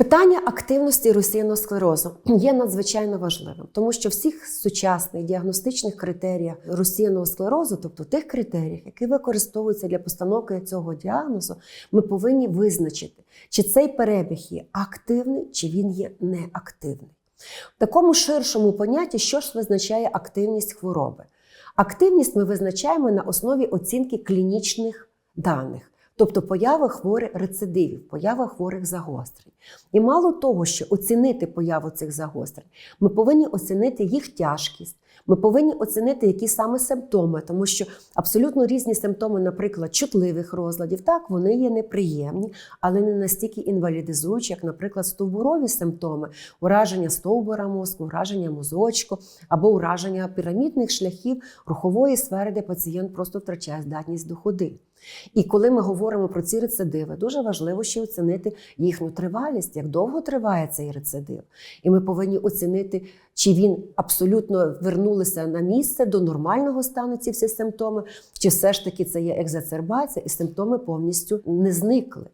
Питання активності російного склерозу є надзвичайно важливим, тому що всіх сучасних діагностичних критеріях російного склерозу, тобто тих критеріях, які використовуються для постановки цього діагнозу, ми повинні визначити, чи цей перебіг є активний, чи він є неактивний. В такому ширшому понятті, що ж визначає активність хвороби? Активність ми визначаємо на основі оцінки клінічних даних. Тобто появи хворих рецидивів, появи хворих загострень. І мало того, що оцінити появу цих загострень, ми повинні оцінити їх тяжкість, ми повинні оцінити, які саме симптоми, тому що абсолютно різні симптоми, наприклад, чутливих розладів, так, вони є неприємні, але не настільки інвалідизуючі, як, наприклад, стовбурові симптоми, ураження стовбура мозку, ураження мозочку або ураження пірамідних шляхів рухової сфери, де пацієнт просто втрачає здатність до ходи. І коли ми говоримо про ці рецидиви, дуже важливо ще оцінити їхню тривалість, як довго триває цей рецидив. І ми повинні оцінити, чи він абсолютно вернулися на місце до нормального стану ці всі симптоми, чи все ж таки це є екзацербація, і симптоми повністю не зникли.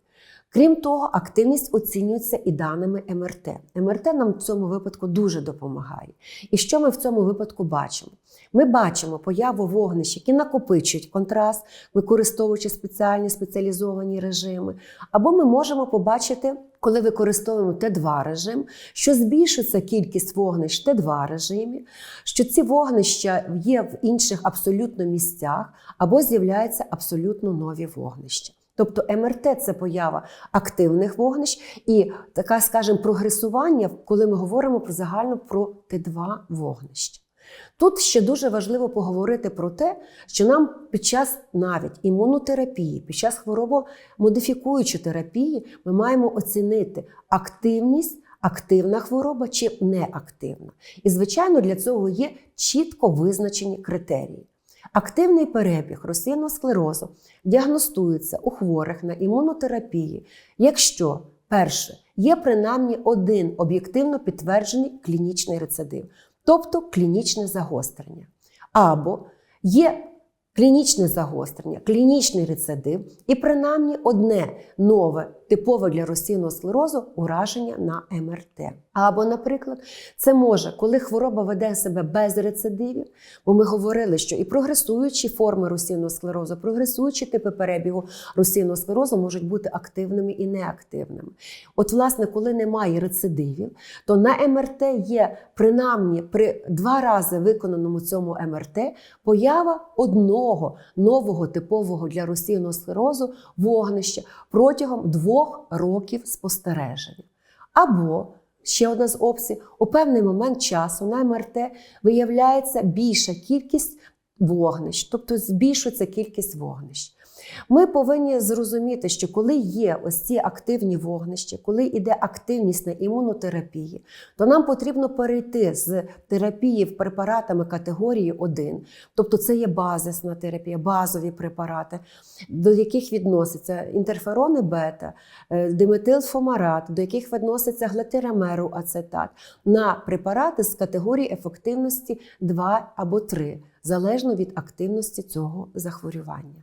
Крім того, активність оцінюється і даними МРТ. МРТ нам в цьому випадку дуже допомагає. І що ми в цьому випадку бачимо? Ми бачимо появу вогнищ, які накопичують контраст, використовуючи спеціальні спеціалізовані режими. Або ми можемо побачити, коли використовуємо Т2 режим, що збільшується кількість вогнищ в Т2 режимі, що ці вогнища є в інших абсолютно місцях, або з'являються абсолютно нові вогнища. Тобто МРТ це поява активних вогнищ і така, скажімо, прогресування, коли ми говоримо про загально про Т2 вогнища. Тут ще дуже важливо поговорити про те, що нам під час навіть імунотерапії, під час хворобомодифікуючої терапії, ми маємо оцінити активність, активна хвороба чи неактивна. І, звичайно, для цього є чітко визначені критерії. Активний перебіг розсіяного склерозу діагностується у хворих на імунотерапії, якщо перше є принаймні один об'єктивно підтверджений клінічний рецидив, тобто клінічне загострення, або є клінічне загострення, клінічний рецидив і принаймні одне нове типове для розсійного склерозу ураження на МРТ. Або, наприклад, це може, коли хвороба веде себе без рецидивів, бо ми говорили, що і прогресуючі форми російного склерозу, прогресуючі типи перебігу російного склерозу можуть бути активними і неактивними. От, власне, коли немає рецидивів, то на МРТ є принаймні при два рази виконаному цьому МРТ поява одного нового типового для російного склерозу вогнища протягом двох років спостереження. Або Ще одна з опцій: у певний момент часу на МРТ виявляється більша кількість вогнищ, тобто збільшується кількість вогнищ. Ми повинні зрозуміти, що коли є ось ці активні вогнища, коли йде активність на імунотерапії, то нам потрібно перейти з терапії в препаратами категорії 1, тобто це є базисна терапія, базові препарати, до яких відносяться інтерферони бета, е, диметилфомарат, до яких відноситься глетирамеру ацетат, на препарати з категорії ефективності 2 або 3, залежно від активності цього захворювання.